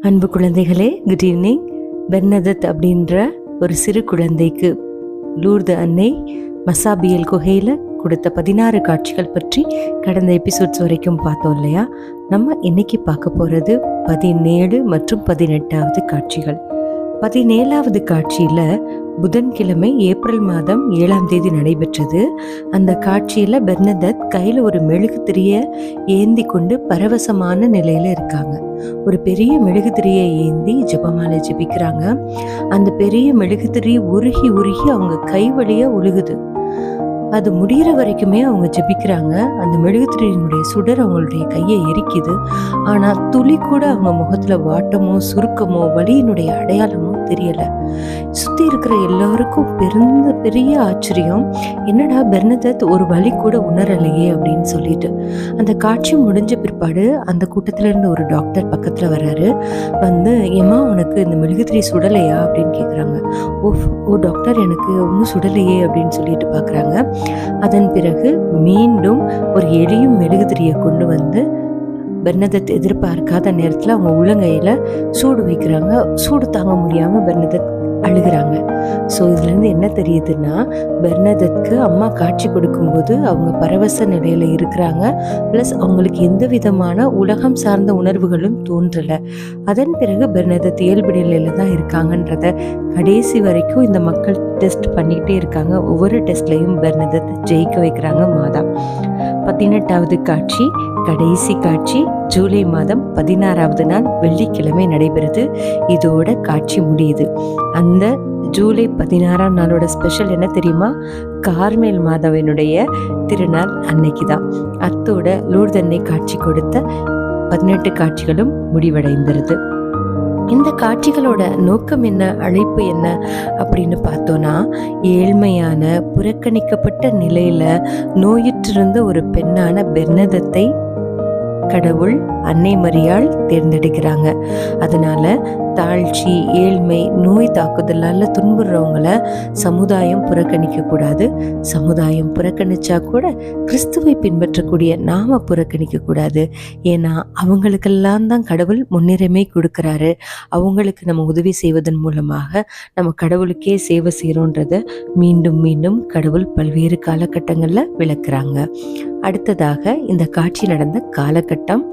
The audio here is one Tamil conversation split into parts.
அன்பு குழந்தைகளே குட் ஈவினிங் பெர்னதத் அப்படின்ற ஒரு சிறு குழந்தைக்கு லூர்து அன்னை மசாபியல் குகையில் கொடுத்த பதினாறு காட்சிகள் பற்றி கடந்த எபிசோட்ஸ் வரைக்கும் பார்த்தோம் இல்லையா? நம்ம இன்னைக்கு பார்க்க போகிறது பதினேழு மற்றும் பதினெட்டாவது காட்சிகள். பதினேழாவது காட்சியில் புதன்கிழமை ஏப்ரல் மாதம் ஏழாம் தேதி நடைபெற்றது. அந்த காட்சியில் பெர்னதத் கையில் ஒரு மெழுகுத்திரிய ஏந்தி கொண்டு பரவசமான நிலையில் இருக்காங்க. ஒரு பெரிய மெழுகுதிரியை ஏந்தி ஜபமாலை ஜெபிக்கிறாங்க. அந்த பெரிய மெழுகு திரி உருகி உருகி அவங்க கை வழியாக உழுகுது. அது முடிகிற வரைக்குமே அவங்க ஜெபிக்கிறாங்க. அந்த மெழுகுதிரியினுடைய சுடர் அவங்களுடைய கையை எரிக்குது. ஆனால் துளி கூட அவங்க முகத்தில் வாட்டமோ சுருக்கமோ வலியினுடைய அடையாளமோ தெரியல. சுத்தி இருக்கிற எல்லாருக்கும் பெருந்த பெரிய ஆச்சரியம். என்னடா பெர்னதத் ஒரு வழி கூட உணரலையே அப்படின்னு சொல்லிட்டு. அந்த காட்சி முடிஞ்ச பிற்பாடு அந்த கூட்டத்துல இருந்து ஒரு டாக்டர் பக்கத்துல வர்றாரு. வந்து ஏமா உனக்கு இந்த மெழுகுதிரி சுடலையா? அப்படின்னு கேக்குறாங்க. ஓ ஓ டாக்டர் எனக்கு ஒன்றும் சுடலையே அப்படின்னு சொல்லிட்டு பார்க்குறாங்க அதன் பிறகு மீண்டும் ஒரு எளியும் மெழுகுதிரியை கொண்டு வந்து பெர்னதத் எதிர்பார்க்காத நேரத்தில் அவங்க உள்ளங்கையில் சூடு வைக்கிறாங்க. சூடு தாங்க முடியாமல் பெர்னதத் அழுகிறாங்க. ஸோ இதுலேருந்து என்ன தெரியுதுன்னா பெர்னதத்க்கு அம்மா காட்சி கொடுக்கும்போது அவங்க பரவச நிலையில் இருக்கிறாங்க. ப்ளஸ் அவங்களுக்கு எந்த விதமான உலகம் சார்ந்த உணர்வுகளும் தோன்றலை. அதன் பிறகு பெர்னதத் இயல்பு நிலையில் தான் இருக்காங்கன்றத கடைசி வரைக்கும் இந்த மக்கள் டெஸ்ட் பண்ணிக்கிட்டே இருக்காங்க. ஒவ்வொரு டெஸ்ட்லையும் பெர்னதத் ஜெயிக்க வைக்கிறாங்க மாதா. பதினெட்டாவது காட்சி. கடைசி காட்சி ஜூலை மாதம் பதினாறாவது நாள் வெள்ளிக்கிழமை நடைபெறுது. இதோட காட்சி முடியுது. அந்த ஜூலை பதினாறாம் நாளோட ஸ்பெஷல் என்ன தெரியுமா? கார்மேல் மாதவனுடைய திருநாள் அன்னைக்கு தான் அத்தோட லூர்தன்னை காட்சி கொடுத்த பதினெட்டு காட்சிகளும் முடிவடைந்திருது. இந்த காட்சிகளோட நோக்கம் என்ன? அழைப்பு என்ன? அப்படின்னு பார்த்தோன்னா ஏழ்மையான புறக்கணிக்கப்பட்ட நிலையில நோயிற்றிருந்த ஒரு பெண்ணான பெர்னதத்தை கடவுள் அன்னை மரியாள் தேர்ந்தெடுக்கிறாங்க. அதனால தாழ்ச்சி ஏழ்மை நோய் தாக்குதலால் துன்புறவங்கள சமுதாயம் புறக்கணிக்கக்கூடாது. சமுதாயம் புறக்கணிச்சா கூட கிறிஸ்துவை பின்பற்றக்கூடிய நாம புறக்கணிக்கக்கூடாது. ஏன்னா அவங்களுக்கெல்லாம் தான் கடவுள் முன்னுரிமை கொடுக்குறாரு. அவங்களுக்கு நம்ம உதவி செய்வதன் மூலமாக நம்ம கடவுளுக்கே சேவை செய்கிறோன்றத மீண்டும் மீண்டும் கடவுள் பல்வேறு காலகட்டங்களில் விளக்குறாங்க. அடுத்ததாக இந்த காட்சி நடந்த காலகட்டம்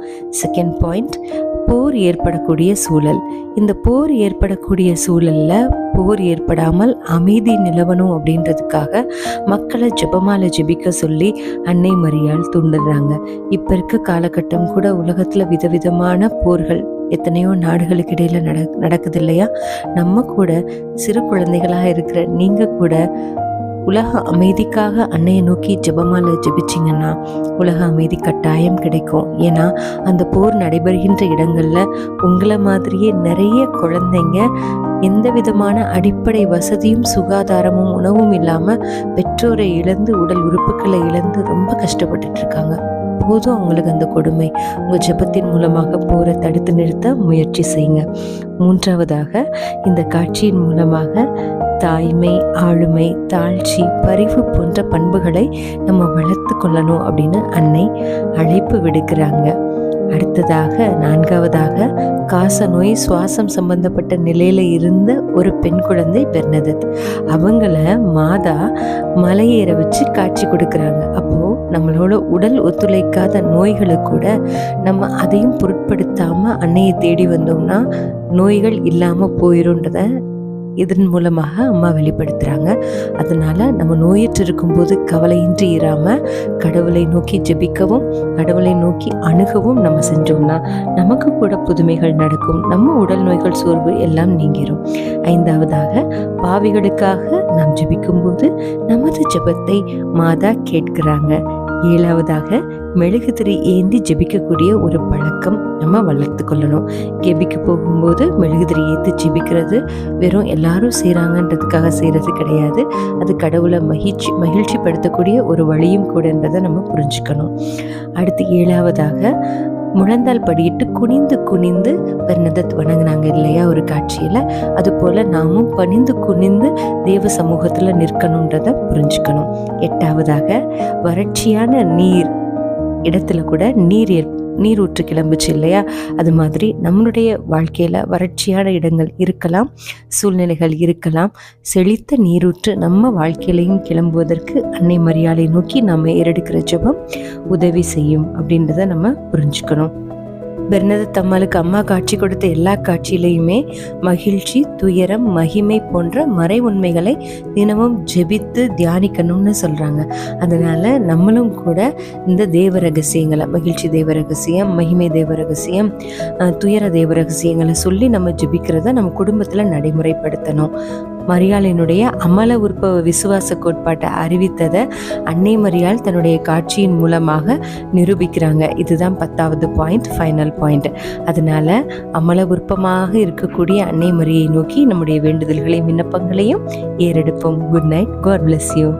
செகண்ட் பாயிண்ட் போர் ஏற்படக்கூடிய சூழல். இந்த போர் ஏற்படக்கூடிய சூழல்ல போர் ஏற்படாமல் அமைதி நிலவணும் அப்படின்றதுக்காக மக்களை ஜெபமால ஜெபிக்க சொல்லி அன்னை மரியால் தூண்டுறாங்க. இப்போ இருக்க காலகட்டம் கூட உலகத்தில் விதவிதமான போர்கள் எத்தனையோ நாடுகளுக்கு இடையில் நட நடக்குது இல்லையா? நம்ம கூட சிறு குழந்தைகளாக இருக்கிற நீங்கள் கூட உலக அமைதிக்காக அன்னையை நோக்கி ஜெபமால ஜபிச்சிங்கன்னா உலக அமைதி கட்டாயம் கிடைக்கும். ஏன்னா அந்த போர் நடைபெறுகின்ற இடங்களில் உங்களை மாதிரியே நிறைய குழந்தைங்க எந்த விதமான அடிப்படை வசதியும் சுகாதாரமும் உணவும் இல்லாமல் பெற்றோரை இழந்து உடல் உறுப்புகளை இழந்து ரொம்ப கஷ்டப்பட்டுட்டு இருக்காங்க. போதும் அவங்களுக்கு அந்த கொடுமை. உங்கள் ஜெபத்தின் மூலமாக போரை தடுத்து நிறுத்த முயற்சி செய்யுங்க. மூன்றாவதாக இந்த காட்சியின் மூலமாக தாய்மை ஆளுமை தாழ்ச்சி பரிவு போன்ற பண்புகளை நம்ம வளர்த்து கொள்ளணும் அப்படின்னு அன்னை அழைப்பு விடுக்கிறாங்க. அடுத்ததாக நான்காவதாக காச நோய் சுவாசம் சம்பந்தப்பட்ட நிலையில் இருந்த ஒரு பெண் குழந்தை பெர்னதத். அவங்கள மாதா மலையேற வச்சு காட்சி கொடுக்குறாங்க. அப்போது நம்மளோட உடல் ஒத்துழைக்காத நோய்களை கூட நம்ம அதையும் பொருட்படுத்தாமல் அன்னையை தேடி வந்தோம்னா நோய்கள் இல்லாமல் போயிருன்றதை இதன் மூலமாக அம்மா வெளிப்படுத்துகிறாங்க அதனால் நம்ம நோயற்று இருக்கும்போது கவலையின்றி இராமல் கடவுளை நோக்கி ஜெபிக்கவும் கடவுளை நோக்கி அணுகவும் நம்ம செஞ்சோம்னா நமக்கு கூட புதுமைகள் நடக்கும். நம்ம உடல் நோய்கள் சோர்வு எல்லாம் நீங்கிரும். ஐந்தாவதாக பாவிகளுக்காக நாம் ஜெபிக்கும்போது நமது ஜெபத்தை மாதா கேட்கிறாங்க. ஏழாவதாக மெழுகுதிரி ஏந்தி ஜெபிக்கக்கூடிய ஒரு பழக்கம் நம்ம வளர்த்து கொள்ளணும். கெபிக்கு போகும்போது மெழுகுதிரி ஏற்றி ஜெபிக்கிறது வெறும் எல்லாரும் செய்கிறாங்கன்றதுக்காக செய்கிறது கிடையாது. அது கடவுளை மகிழ்ச்சி மகிழ்ச்சிப்படுத்தக்கூடிய ஒரு வழியும் கூடன்றதை நம்ம புரிஞ்சுக்கணும். அடுத்து ஏழாவதாக முழந்தால் படியிட்டு குனிந்து குனிந்து பெர்னதத் வணங்கினாங்க இல்லையா ஒரு காட்சியில்? அதுபோல் நாமும் பணிந்து குனிந்து தேவ சமூகத்தில் நிற்கணுன்றதை புரிஞ்சுக்கணும். எட்டாவதாக வறட்சியான நீர் இடத்துல கூட நீர் ஏற் நீரூற்று கிளம்புச்சு இல்லையா? அது மாதிரி நம்மளுடைய வாழ்க்கையில் வறட்சியான இடங்கள் இருக்கலாம் சூழ்நிலைகள் இருக்கலாம். செழித்த நீரூற்று நம்ம வாழ்க்கையிலையும் கிளம்புவதற்கு அன்னை மரியாதை நோக்கி நம்ம ஏறெடுக்கிற ஜெபம் உதவி செய்யும் அப்படின்றத நம்ம புரிஞ்சுக்கணும். பெர்னதத் அம்மாளுக்கு அம்மா காட்சி கொடுத்த எல்லா காட்சியிலையுமே மகிழ்ச்சி துயரம் மகிமை போன்ற மறை உண்மைகளை தினமும் ஜெபித்து தியானிக்கணும்னு சொல்கிறாங்க அதனால் நம்மளும் கூட இந்த தேவ ரகசியங்களை மகிழ்ச்சி தேவ ரகசியம் மகிமை தேவ ரகசியம் துயர தேவ ரகசியங்களை சொல்லி நம்ம ஜெபிக்கிறத நம்ம குடும்பத்தில் நடைமுறைப்படுத்தணும். மரியாளினுடைய அமல உற்பவ விசுவாச கோட்பாட்டை அறிவித்ததை அன்னை மரியாள் தன்னுடைய காட்சியின் மூலமாக நிரூபிக்கிறாங்க. இதுதான் பத்தாவது பாயிண்ட் ஃபைனல் பாயிண்ட் அதனால அமல விருப்பமாக இருக்கக்கூடிய அன்னை மரியை நோக்கி நம்முடைய வேண்டுதல்களையும் விண்ணப்பங்களையும் ஏறெடுப்போம். Good night God bless you